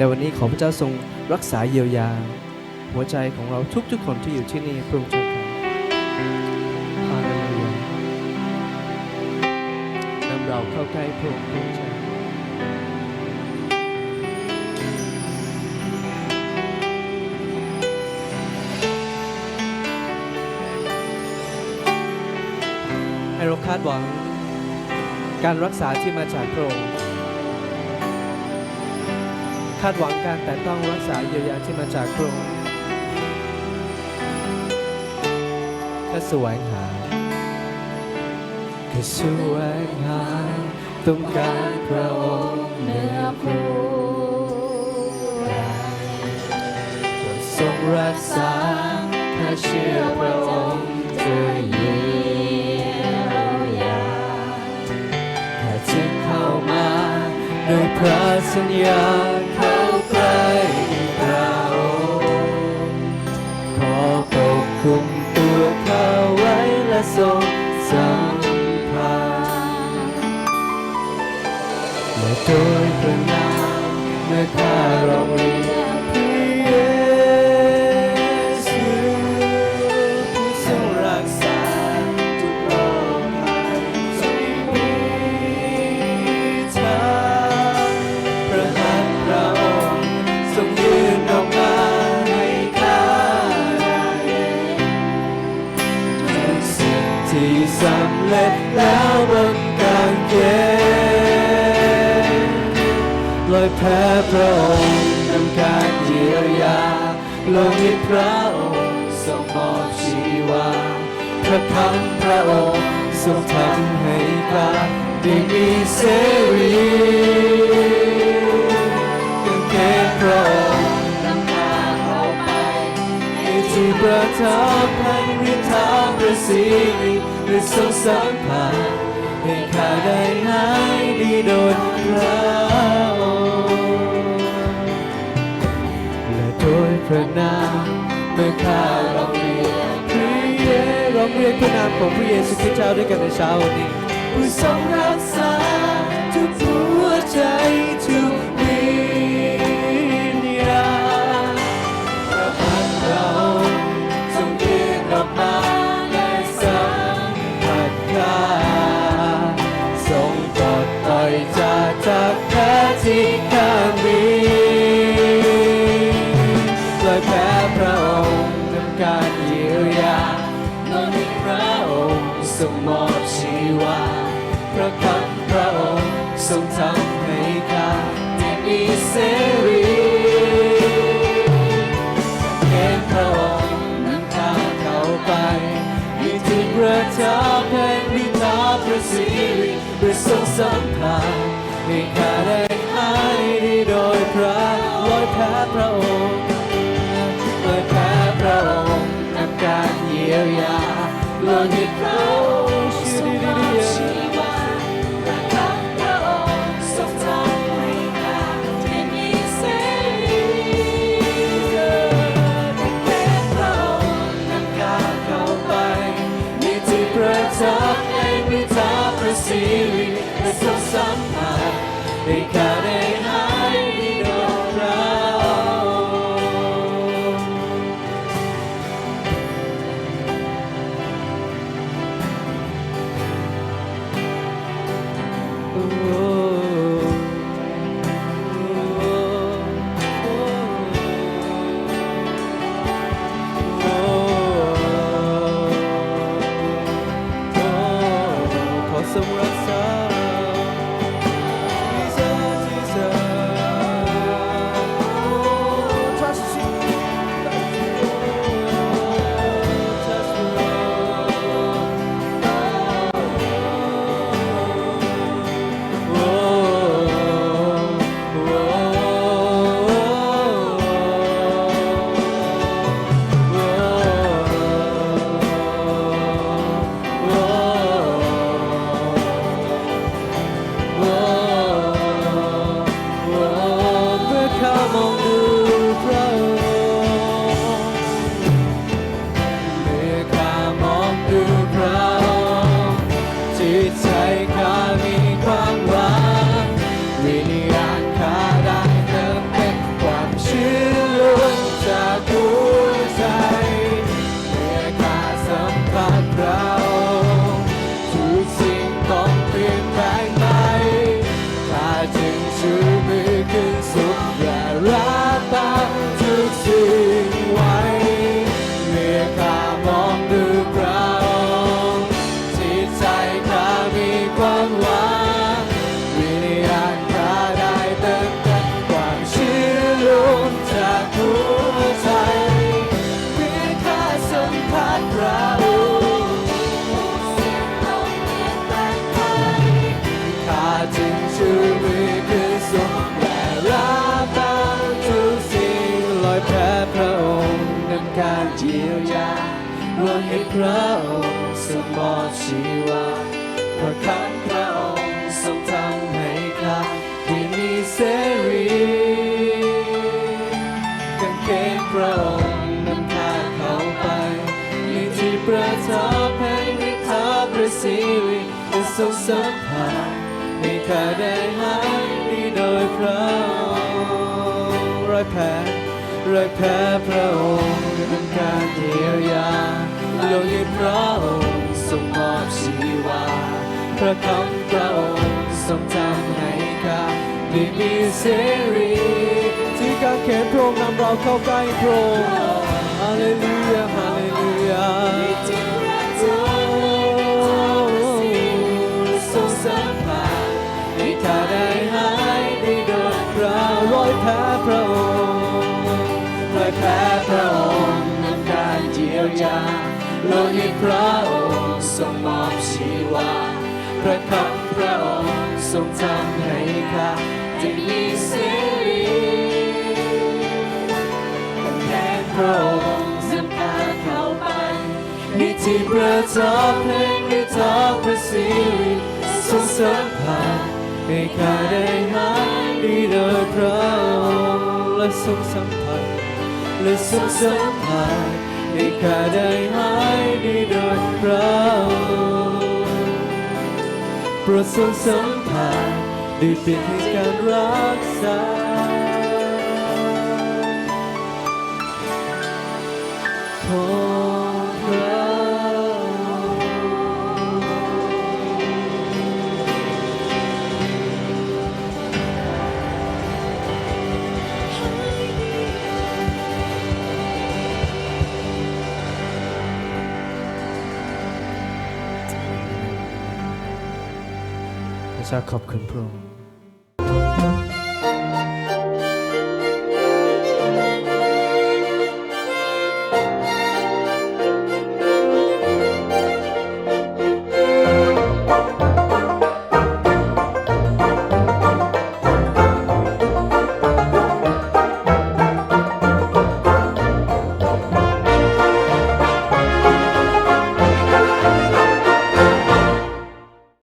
ในวันนี้ขอพระเจ้าทรงรักษาเยียวยา หัวใจของเราทุกๆคนที่อยู่ที่นี่พระองค์เจ้าค่ะฮาเลลูยานำเราเข้าใกล้พระองค์พระองค์เจ้าให้เราคาดหวังการรักษาที่มาจากพระองค์ คาดหวังการแต่ต้องรักษาเยียวยาที่มาจากพระองค์แค่สวงหาแค่สวงหาต้องการพระองค์เหนือผู้ใดโปรดทรงรักษาถ้าเชื่อพระองค์จะเยียวยาถ้าจึงเข้ามาโดยพระสัญญาข้า ใสำเร็จแล้วบนกางเขนลอยแพ้พระองค์นำการเยียวยาโลหิพระองค์ทรงมอบชีวาพระคำพระองค์ทรงทำให้ข้าได้มีเสรีกางเขนพระองค์นำข้าเข้าไปในที่ประทับแห่งฤทธาประสิริ และทรงสัมผัสให้ข้าได้หายดีโดยพระองค์และโดยพระนามเมื่อข้าร้องเรียกพระเยร้องเรียกพระนามของพระเยซูคริสต์เจ้าด้วยกันในเช้าวันนี้ผู้ทรงรักษาทุกหัวใจทุก ค่าทรงปลดปล่อยจากจากแพ้ที่ข้ามีลอยแพ้พระองค์ทำการเยียวยาโลหิตพระองค์ทรงมอบชีวาพระคำพระองค์ทรงทำาประสิริเพื่ ริและทรงสัมผัสใ about พระองค์นำการเยียวยาโลหิตพระองค์ทรงมอบชีวาพระคำพระองค์ทรงทำให้ข้าได้มีเสรีกางเขนพระองค์นำข้าเขาไปในที่ประทับแห่งฤทธาประสิริและทรงสัมผัสให้ข้าได้หายดีโดยพระองค์รอยแผล รอยแผลพระองค์นการเยียวยาโลหิตพระองค์ทรงมอบชีวา พระคำพระองค์ทรงทำให้ข้าได้มีเสรีที่การเขนพระองค์นำเราเข้าใกล้พระองค์ฮาเลลูยา โลหิตพระองค์ทรงมอบชีวา พระคำพระองค์ทรงทำให้ข้าได้มีเสรีกันแทนพระองค์นำข้าเข้าไปในที่ประทับแห่งฤทธาประสิริทรงสัมผัสให้ข้าได้หายดีโดยพระองค์และทรงสัมผัสและทรงสัมผัส ให้ข้าได้หายดีโดยพระองค์โปรดทรงสัมผัสด้วยเป็นให้การรักษาขอ ข้าขอบคุณพระองค์